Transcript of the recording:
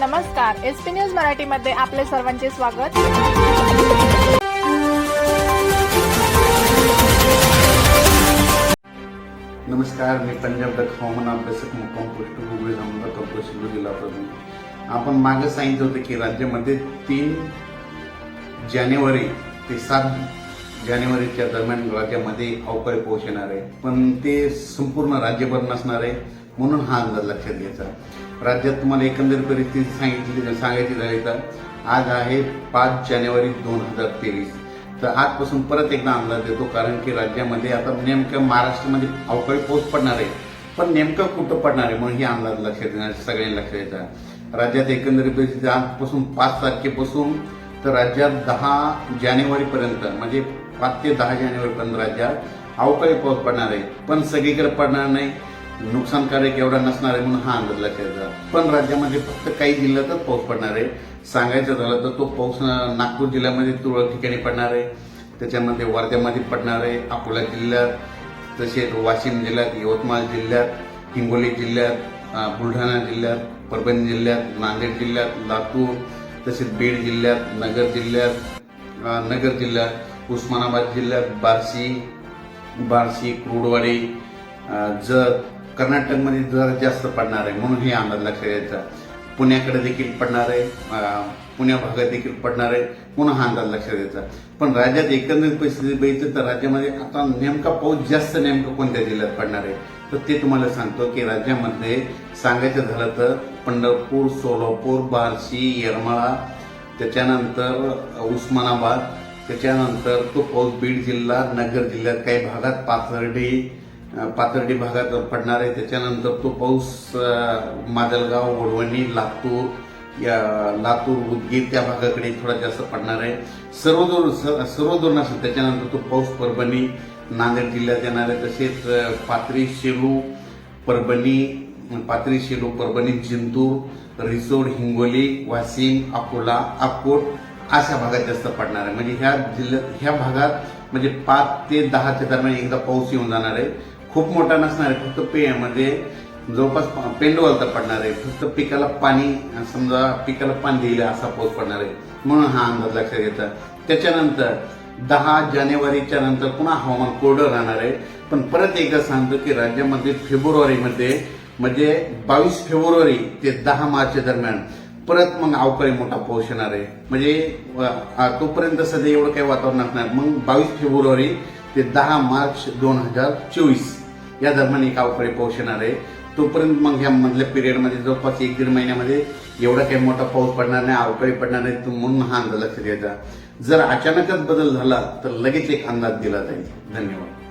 नमस्कार S P news मराठीमध्ये आपले सर्वांचे स्वागत. नमस्कार मी पंजाब डक हवामान अभ्यासक मुक्काम पोस्ट हुबळी अहमदाबाद जिल्हा प्रमुख आपण मागे सांगितलं होतं की राज्यामध्ये तीन जानेवारी ते सात जानेवारीच्या दरम्यान राज्यामध्ये अवकाळी पाऊस येणार आहे. पण ते संपूर्ण राज्यभर नसणार आहे म्हणून हा अंदाज लक्षात घ्यायचा. राज्यात तुम्हाला एकंदर परिस्थिती सांगितली सांगायची झाली तर आज आहे पाच जानेवारी दोन हजार तेवीस. तर आजपासून परत एकदा अंदाज देतो कारण की राज्यामध्ये आता नेमकं महाराष्ट्रामध्ये अवकाळी पाऊस पडणार आहे. पण नेमकं कुठं पडणार आहे म्हणून ही अंदाज लक्षात येणार सगळ्यांनी लक्षात येतात राज्यात एकंदरीत परिस्थिती आजपासून पाच तारखेपासून तर राज्यात दहा जानेवारीपर्यंत म्हणजे पाच ते दहा जानेवारीपर्यंत राज्यात अवकाळी पाऊस पडणार आहे. पण सगळीकडे पडणार नाही. नुकसानकारक एवढा नसणार आहे म्हणून हा अंदाज लक्षात पण राज्यामध्ये फक्त काही जिल्ह्यातच पाऊस पडणार आहे. सांगायचं झालं तर तो पाऊस नागपूर जिल्ह्यामध्ये तुरळक ठिकाणी पडणार आहे. त्याच्यामध्ये वर्ध्यामध्ये पडणार आहे. अकोला जिल्ह्यात तसेच वाशिम जिल्ह्यात यवतमाळ जिल्ह्यात हिंगोली जिल्ह्यात बुलढाणा जिल्ह्यात परभणी जिल्ह्यात नांदेड जिल्ह्यात लातूर तसेच बीड जिल्ह्यात नगर जिल्ह्यात नगर जिल्ह्यात उस्मानाबाद जिल्ह्यात बार्शी बार्शी क्रूडवाडी जत कर्नाटकमध्ये जर जास्त पडणार आहे म्हणून हे अंदाज लक्षात यायचा पुण्याकडे देखील पडणार आहे पुण्या भागात देखील पडणार आहे म्हणून हा अंदाज लक्षात यायचा पण राज्यात एकंदरीत परिस्थिती बघितली तर राज्यामध्ये आता नेमका पाऊस जास्त नेमकं कोणत्या जिल्ह्यात पडणार आहे तर ते तुम्हाला सांगतो की राज्यामध्ये सांगायचं झालं तर पंढरपूर सोलापूर बार्शी येरमाळा त्याच्यानंतर उस्मानाबाद त्याच्यानंतर तो पाऊस बीड जिल्हा नगर जिल्ह्यात काही भागात पाथर्डी पाथर्डी भागात पडणार आहे. त्याच्यानंतर तो पाऊस माजलगाव वडवणी लातूर या लातूर उदगीर त्या भागाकडे थोडा जास्त पडणार आहे. सर्वदूर स- दोन असेल त्याच्यानंतर तो पाऊस परभणी नांदेड जिल्ह्यात येणार आहे. तसेच पात्री पाथरी शेलू परभणी पाथरी शेलू परभणी जिंतूर रिसोड हिंगोली वाशिम अकोला अकोट अशा भागात जास्त पडणार आहे. म्हणजे ह्या जिल्ह्यात ह्या भागात म्हणजे पाच ते दहाच्या दरम्यान एकदा पाऊस येऊन जाणार आहे. खूप मोठा नसणार आहे फक्त पे म्हणजे जवळपास पेंडवलता पडणार आहे. फक्त पिकाला पाणी समजा पिकाला पाणी दिलं असा पाऊस पडणार आहे. म्हणून हा अंदाज लक्षात येतं त्याच्यानंतर दहा जानेवारीच्या नंतर पुन्हा हवामान कोरडं राहणार आहे. पण परत एकदा सांगतो की राज्यामध्ये फेब्रुवारीमध्ये म्हणजे बावीस फेब्रुवारी ते दहा मार्चच्या दरम्यान परत मग अवकाळी मोठा पाऊस येणार आहे. म्हणजे तोपर्यंत सध्या एवढं काही वातावरण असणार मग बावीस फेब्रुवारी ते दहा मार्च दोन हजार चोवीस. या दरम्यान एक अवकाळी पाऊस येणार आहे. तोपर्यंत मग ह्या मधल्या पिरियडमध्ये जवळपास एक दीड महिन्यामध्ये एवढा काही मोठा पाऊस पडणार नाही अवकाळी पडणार नाही तो म्हणून हा अंदाज लक्षात घ्यायचा. जर अचानकच बदल झाला तर लगेच एक अंदाज दिला जाईल. धन्यवाद.